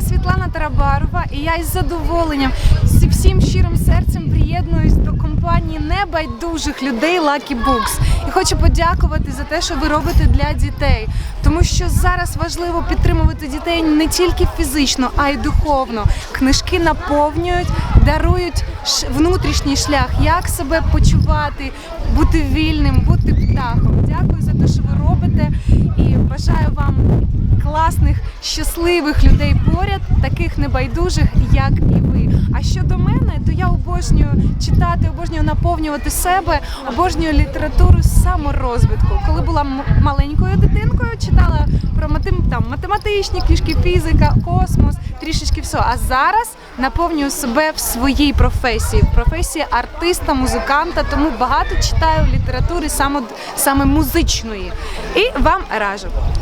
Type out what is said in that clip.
Світлана Тарабарова, і я із задоволенням зі всім щирим серцем приєднуюсь до компанії небайдужих людей Lucky Books. І хочу подякувати за те, що ви робите для дітей, тому що зараз важливо підтримувати дітей не тільки фізично, а й духовно. Книжки наповнюють, дарують внутрішній шлях, як себе почувати, бути вільним, бути птахом. Дякую за те, що ви робите, і бажаю вам класних, щасливих людей поряд, таких небайдужих, як і ви. А щодо мене, то я обожнюю читати, обожнюю наповнювати себе, обожнюю літературу саморозвитку. Коли була маленькою дитинкою, читала про там, математичні книжки, фізика, космос, трішечки все. А зараз наповнюю себе в своїй професії, в професії артиста, музиканта, тому багато читаю літератури саме, саме музичної. І вам раджу.